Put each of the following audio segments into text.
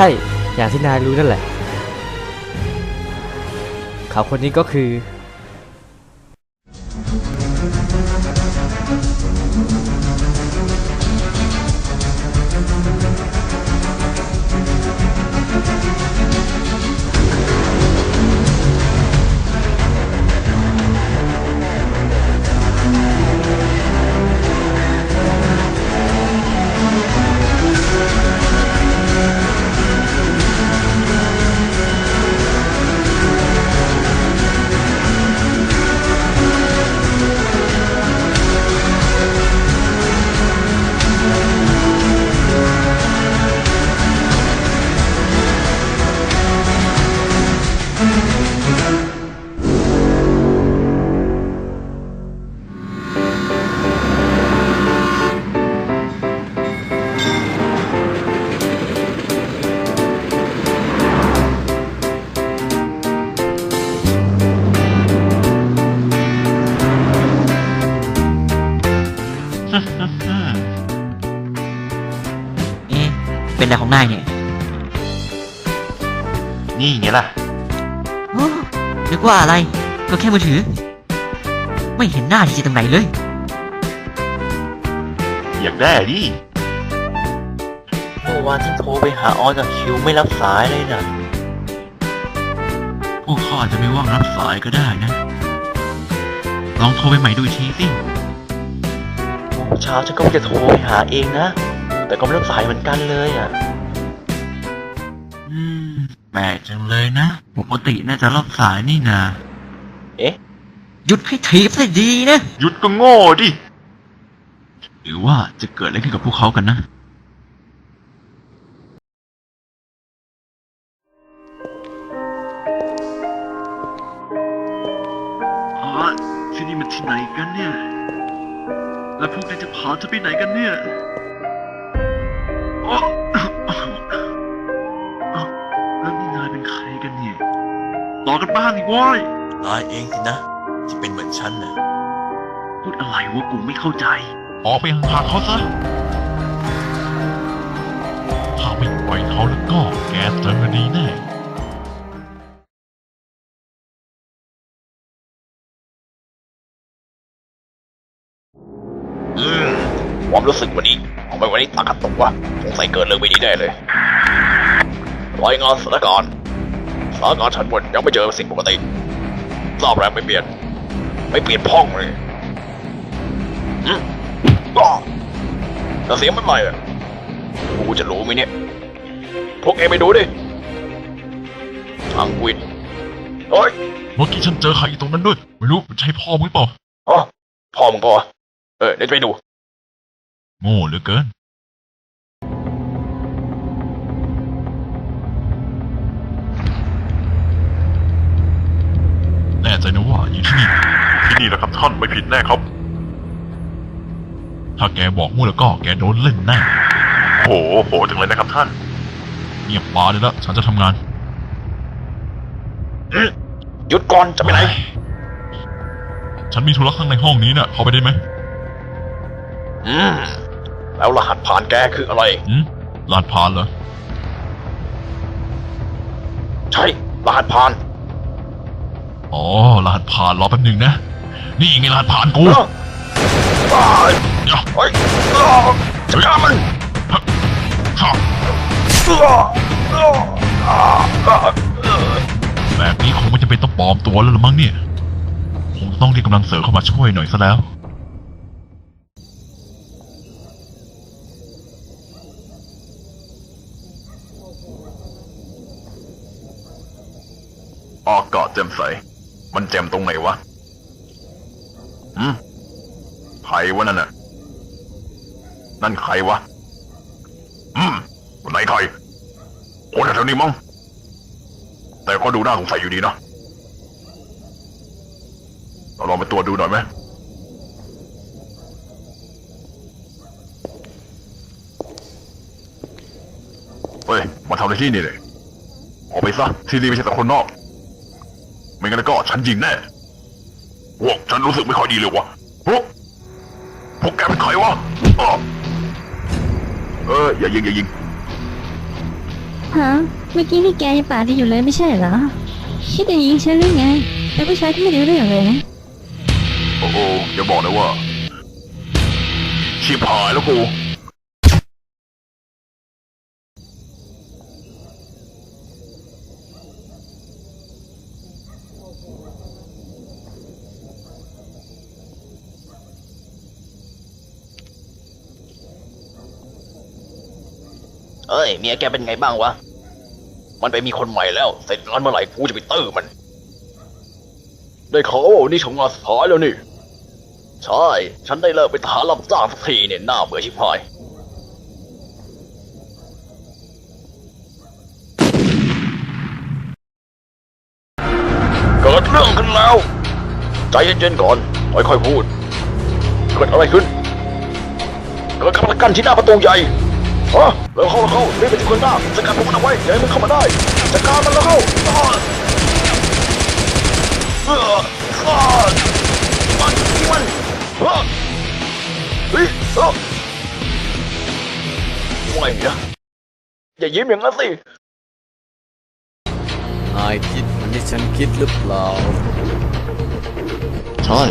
ช่อย่างที่นายรู้นั่นแหละ เขาคนนี้ก็คือ ไรของนายเนี่ยนี่ไงล่ะโอ้นึกว่าอะไร ก็แค่มือถือ ไม่เห็นหน้าที่ตรงไหนเลย อยากได้ดิเมื่อวานฉันโทรไปหาออนกับคิวไม่รับสายเลยนะพวกข้าจะไม่ว่างรับสายก็ได้นะ ลองโทรไปใหม่ดูอีกทีสิโอ้เช้าฉันก็ว่าจะโทรไปหาเองนะ แต่ก็ไม่รับสายเหมือนกันเลยอะอืม แปลกจังเลยนะ ปกติน่าจะรับสายนี่นา เอ๊ะ หยุดให้ทีบซะดีนะ หยุดก็โง่ดิ หรือว่าจะเกิดอะไรขึ้นกับพวกเขากันนะ อ๋อที่นี่มันที่ไหนกันเนี่ย แล้วพวกนายจะพาจะไปไหนกันเนี่ยอ๋ออ้ ต่อกันบ้างดิเว้ยนายเองสินะ ที่เป็นเหมือนฉันนะพูดอะไรวะกูไม่เข้าใจ ออกไปห่างๆเขาซะ ถ้าไม่ปล่อยเขาแล้วก็แกเจอดีแน่อืมความรู้สึกวันนี้ทำไมวันนี้ตากัดตกวะสงสัยเกิดเรื่องไม่ดีแน่เลย รายงานสถานการณ์ สถานการณ์ชั้นบนยังไม่เจอสิ่งปกติรอบแรกไม่เปลี่ยน ไม่เปลี่ยนพ้องเลยอืมก็แต่เสียงไม่ใหม่อะกูจะรู้ไหมเนี่ย พวกเองไปดูดิทางวินเฮ้ยเมื่อกี้ฉันเจอใครอยู่ตรงนั้นด้วย ไม่รู้ใช่พ่อมึงหรือเปล่าอ๋อพ่อมึงก็เออเดี๋ยวจะไปดู โง่เหลือเกิน แน่ใจนะว่าอยู่ที่นี่ที่นี่แหละครับท่านไม่ผิดแน่ครับ ถ้าแกบอกมั่วแล้วก็แกโดนเล่นแน่โหโหจังเลยนะครับท่าน เงียบปาเลยละฉันจะทำงานหยุดก่อนจะไปไหน ฉันมีธุระข้างในห้องนี้น่ะ เข้าไปได้ไหมอืม แล้วรหัสผ่านแกคืออะไร อืมลาดพร้านเหรอ ใช่ รหัสผ่าน อ๋อรหัสผ่านรอแป๊บหนึ่งนะ นี่ไงรหัสผ่านกูเอ้าอ้ายเดี๋ยวเฮ้ยอ้าวจัดการมันฮะฮะอ้าวอ้าวอ้าวอ้าวแบบนี้คงไม่จำเป็นต้องปลอมตัวแล้วละมั้งเนี่ยคงต้องเรียกกำลังเสริมเข้ามาช่วยหน่อยซะแล้วอากาศแจ่มใส มันแจ่มตรงไหนวะอืมใครวะนั่นน่ะ นั่นใครวะ อืมไหนใครคนแถวนี้มั้ง แต่ก็ดูหน่าสงสัยอยู่ดีนะเราลองไปตรวจดูหน่อยไหมเฮ้ย มาทำอะไรที่นี่เลย ออกไปซะ ที่นี่ไม่ใช่แต่คนนอก งั้นแล้วก็ฉันยิงแน่พวกฉันรู้สึกไม่ค่อยดีเลยวะพวกพวกแกเป็นใครวะอ้อเอออย่ายิงอย่ายิงฮะเมื่อกี้นี่แกยังปากดีอยู่เลยไม่ใช่เหรอคิดจะยิงฉันหรือไงเป็นผู้ชายที่ไม่รู้เรื่องเลยนะโอ้โหอย่าบอกนะว่าชิบหายแล้วกู เอ้ยเมียแกเป็นไงบ้างวะ มันไปมีคนใหม่แล้ว เสร็จงานเมื่อไหร่กูจะไปตื้อมัน ได้ข่าวว่าวันนี่ทำงานสุดท้ายแล้วนี่ ใช่ ฉันได้เลิกไปทหารรับจ้างสักทีเนี่ยหน้าเบื่อชิบหายเกิดเรื่องขึ้นแล้ว ใจเย็นๆก่อน ค่อยๆพูด เกิดอะไรขึ้น เกิดกำลังกันที่หน้าประตูใหญ่ฮะ เร็วเข้าเร็วเข้ารีบไปที่คนหน้าสกัดพวกมันเอาไว้อย่าให้มันเข้ามาได้จัดการมันแล้วเข้าอ้อเอออ้อมันมันเฮ้ยเฮ้ยเอ้อไม่นะอย่ายิ้มอย่างนั้นสินายคิดเหมือนที่ฉันคิดหรือเปล่า ใช่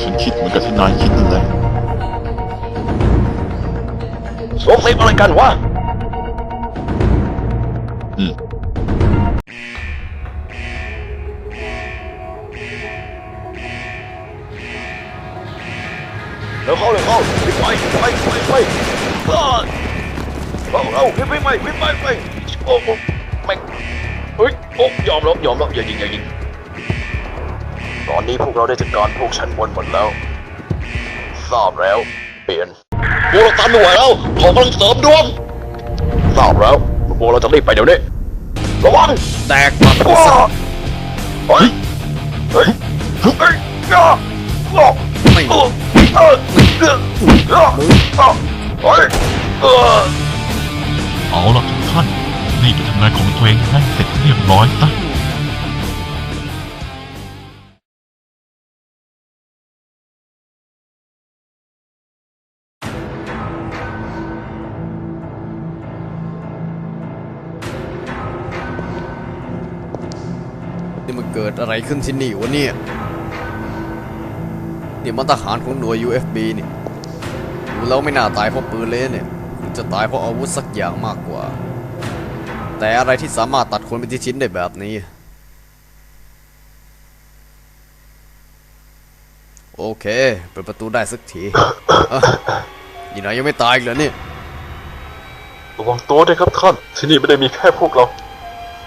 ฉันคิดเหมือนกับที่นายคิดนั่นแหละสงสัยอะไรกันวะ เร็วเข้าเร็วเข้ารีบไปไปไปไปอ้อเอาเอารีบไปไปรีบไปไปโอ้โหแม่งเฮ้ยโอ้ยอมแล้วยอมแล้วอย่ายิงอย่ายิงตอนนี้พวกเราได้จัดการพวกชั้นบนหมดแล้วทราบแล้ว เปลี่ยนพวกเราตันไม่ไหวแล้วขอกำลังเสริมดวนทราบแล้ว วกเราจะรีบไปเดี๋ยวนี้ระวังแตกปัดว้าเฮ้ยเฮ้ยเฮ้ยอ้าอ้าไม่เออเออเออเออเฮ้ยเออเอาล่ะทุกท่านรีบไปทำงานของตัวเองให้เสร็จเรียบร้อยซะ อะไรขึ้นที่นี่วะเนี่ยนี่มันทหารของหน่วย UFB นี่ดูแล้วไม่น่าตายเพราะปืนเลยเนี่ยจะตายเพราะอาวุธสักอย่างมากกว่า แต่อะไรที่สามารถตัดคนเป็นชิ้นได้แบบนี้ โอเค เปิดประตูได้สักทีเอ้อนี่นายยังไม่ตายอีกเหรอเนี่ยระวังตัวด้วยครับท่าน ที่นี่ไม่ได้มีแค่พวกเรา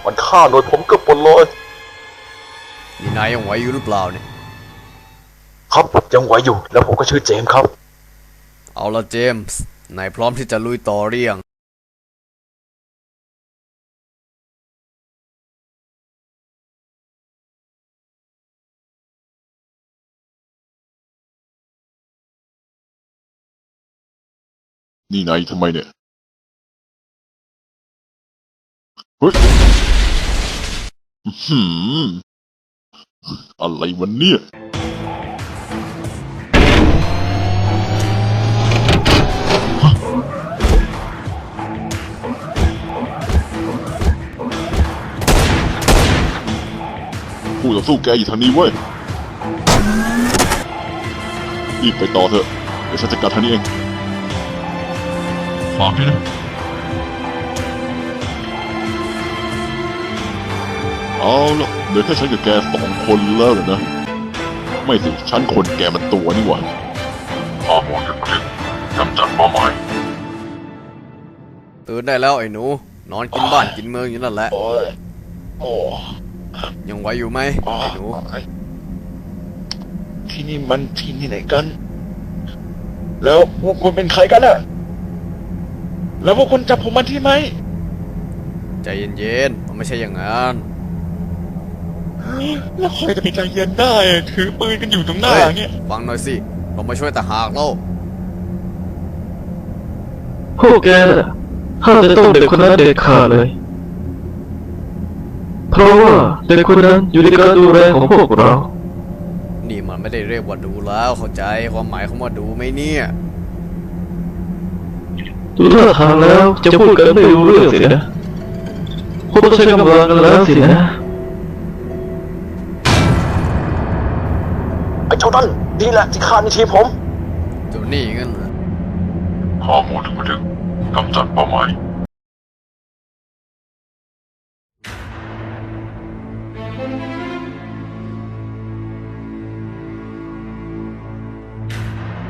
มันฆ่าหน่วยผมเกือบหมดเลย นี่นายยังไหวอยู่หรือเปล่าเนี่ยครับยังไหวอยู่ แล้วผมก็ชื่อเจมส์ครับ เอาละเจมส์นายพร้อมที่จะลุยต่อหรือยังนี่นายทำไมเนี่ยเฮ้ยอื้อหือ อะไรวันเนี่ยผู้ต่อสู้แกอยู่ทางนี้เว้ยรีบไปต่อเถอะ เดี๋ยวฉันจะกลับทางนี้เองฝากด้วยนะ เอาละเหลือแค่ฉันกับแกสองคนแล้วเหรอนะ ไม่สิ ฉันคนแกมันตัวนี่หว่าข้าหวังจะถึงกำจัดเป้าหมายตื่นได้แล้วไอ้หนู นอนกินบ้านกินเมืองอยู่นั่นแหละ โอ้ยโอ้ยังไหวอยู่ไหมไอ้หนู ที่นี่มันที่นี่ไหนกัน แล้วพวกคุณเป็นใครกันอะแล้วพวกคุณจับผมมาที่ไหม ใจเย็นๆ มันไม่ใช่อย่างนั้น แล้วใครจะมีใจเย็นได้ ถือปืนกันอยู่ตรงหน้าเฮ้ยอย่างเงี้ยฟังหน่อยสิเรามาช่วยแต่หากเราพวกแกน่ะห้ามจะต้องเด็กคนนั้นเด็ดขาดเลย เพราะว่าเด็กคนนั้นอยู่ในการดูแลของพวกเรา นี่มันไม่ไม่ได้เรียกว่าดูแล้วเข้าใจความหมายของว่าดูไหมเนี่ยดูท่าทางแล้วจะพูดกันไม่รู้เรื่องสินะคงต้องใช้กำลังกันแล้วสินะ เจ้านั่นนี่แหละที่ฆ่านิทีผม เจ้านี่งั้นเหรอข้อมูลถึงบันทึกกำจัดเป้าหมาย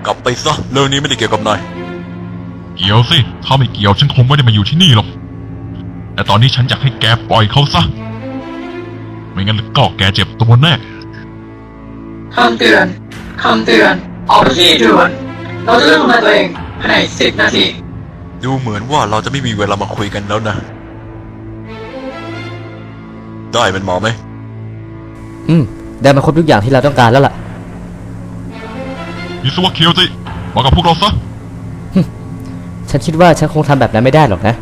กลับไปซะเรื่องนี้ไม่ได้เกี่ยวกับนายเกี่ยวสิ ถ้าไม่เกี่ยวฉันคงไม่ได้มาอยู่ที่นี่หรอก แต่ตอนนี้ฉันอยากให้แกปล่อยเขาซะ ไม่งั้นก็แกเจ็บตัวแน่ คำเตือนคำเตือน ออกไปที่ด่วน เราจะเริ่มทำลายตัวเองภายในสิบนาที ดูเหมือนว่าเราจะไม่มีเวลามาคุยกันแล้วนะ ได้เป็นหมอไหม อืม ได้มาครบทุกอย่างที่เราต้องการแล้วล่ะมิสวะเคียวจิมากับพวกเราซะ ฉันคิดว่าฉันคงทำแบบนั้นไม่ได้หรอกนะ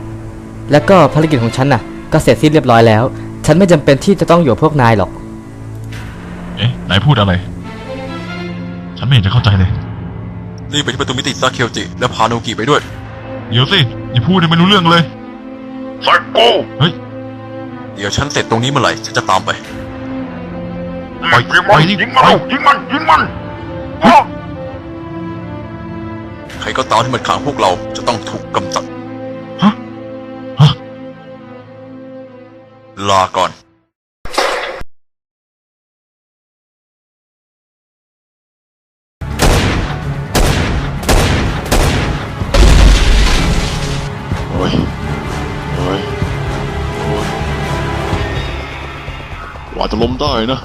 แล้วก็ภารกิจของฉันน่ะ ก็เสร็จสิ้นเรียบร้อยแล้ว ฉันไม่จำเป็นที่จะต้องอยู่กับพวกนายหรอก เอ๊ะ นายพูดอะไร ฉันไม่เห็นจะเข้าใจเลย รีบไปที่ประตูมิติซาเคียวจิ และพาโนกิไปด้วย เดี๋ยวสิ อย่าพูดให้ไม่รู้เรื่องเลยไซโก้เฮ้ย เดี๋ยวฉันเสร็จตรงนี้เมื่อไหร่ ฉันจะตามไปปล่อยปล่อยดิปล่อยยิงมันยิงมันใครก็ตามที่มันขังพวกเราจะต้องถูกกำจัด ฮะ ฮะ ลาก่อน จะล้มได้นะ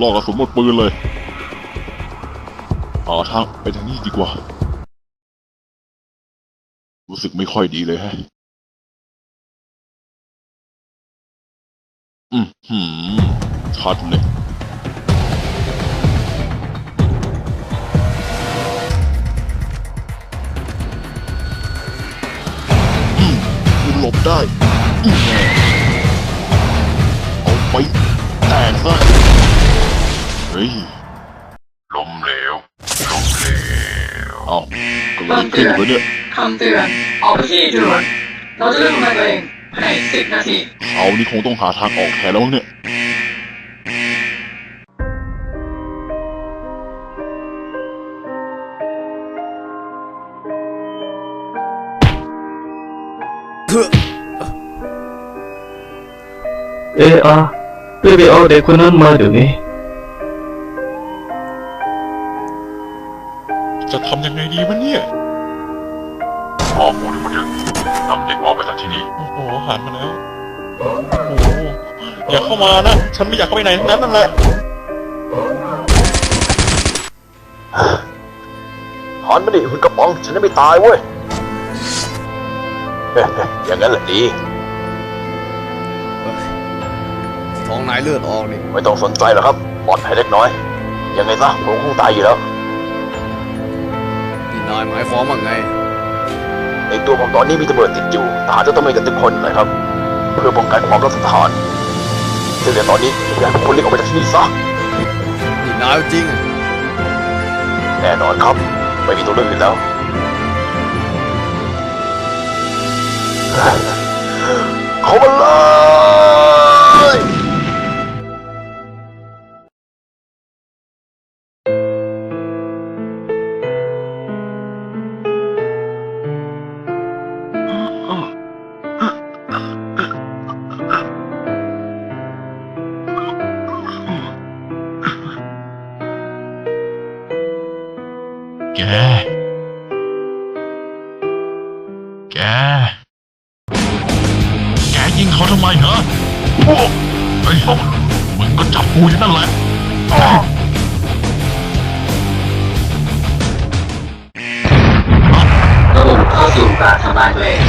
ลอกกระสุนหมดปืนเลยหาทางไปทางนี้ดีกว่า รู้สึกไม่ค่อยดีเลยแฮะอืมหืมชัดเลยคุณหลบได้ ฮ้ยลมเหลวลมเหลวเอาก็เลยขึ้นไปเนี่ยคำเตือนออกไปที่ด่วนเราจะเริ่มทำลายตัวเองภายในสิบนาทีเขานี่คงต้องหาทางออกแทนแล้วมั้งเนี่ย เออารีบไปเอาเด็กคนนั้นมาเดี๋ยวนี้ จะทำยังไงดีวะเนี่ยข้อมูลบันทึกนำเด็กออกไปจากที่นี่ โอ้โหหันมาแล้ว โอ้โหอย่าเข้ามานะ ฉันไม่อยากเข้าไปไหนทั้งนั้นนั่นแหละหอนไม่ดิหุ่นกระป๋อง ฉันจะไม่ตายเว้ย อย่างนั้นแหละดีท้องนายเลือดออกนี่ ไม่ต้องสนใจหรอกครับปลอดภัยเล็กน้อย ยังไงซะผมคงตายอยู่แล้ว นี่นายหมายความว่าไง ในตัวผมตอนนี้มีตำรวจติดอยู่ทหารจะต้องมีกันทุกคนเลยครับ เพื่อป้องกันความรักสถานซึ่งในตอนนี้อยากให้พวกคุณรีบออกไปจากที่นี่ซะนี่นายเอาจริงอะแน่นอนครับ ไม่มีตัวเลือกอื่นแล้ว เขามาเลย จับกูอยู่นั่นแหละระบบเข้าสู่การทำลายตัวเอง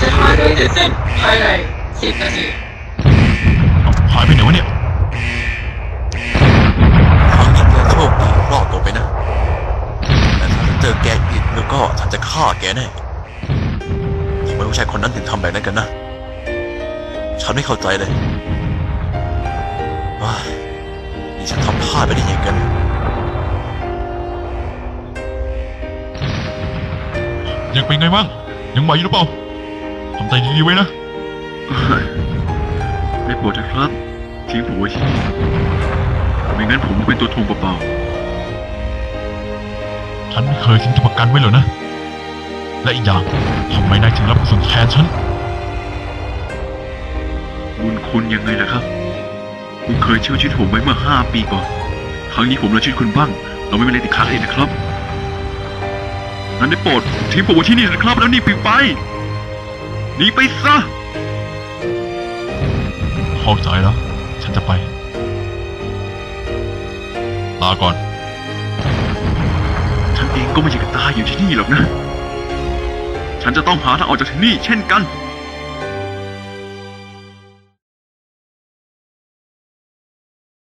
จะทำลายตัวเองเสร็จสิ้นภายในสิบนาทีหายไปไหนวะเนี่ยครั้งนี้แกโชคดีรอดตัวไปนะ แต่ถ้าฉันเจอแกอีกแล้วก็ฉันจะฆ่าแกแน่ทำไมผู้ชายคนนั้นถึงทำแบบนั้นกันนะ ฉันไม่เข้าใจเลยว้าย นี่ฉันทำพลาดไปได้ยังไงกันยังเป็นไงบ้างยังไหวอยู่หรือเปล่าทำใจดีๆไว้นะ ไม่ปวดนะครับ ทิ้งผมไว้ที่ไม่งั้นผมเป็นตัวทวงเปล่าๆฉันไม่เคยทิ้งตัวประกันไว้เลยนะ และอีกอย่างทำไมนายถึงรับส่วนแทนฉัน บุญคุณยังไงล่ะครับ คุณเคยช่วยชีวิตผมไว้เมื่อห้าปีก่อน ครั้งนี้ผมรับชีวิตคุณบ้าง เราไม่เป็นไรติดค้างเองนะครับ นั้นได้โปรดทิ้งผมไว้ที่นี่นะครับ แล้วหนีปีไปหนีไปซะเข้าใจแล้ว ฉันจะไป ลาก่อนฉันเองก็ไม่อยากจะตายอยู่ที่นี่หรอกนะ ฉันจะต้องหาทางออกจากที่นี่เช่นกันฉ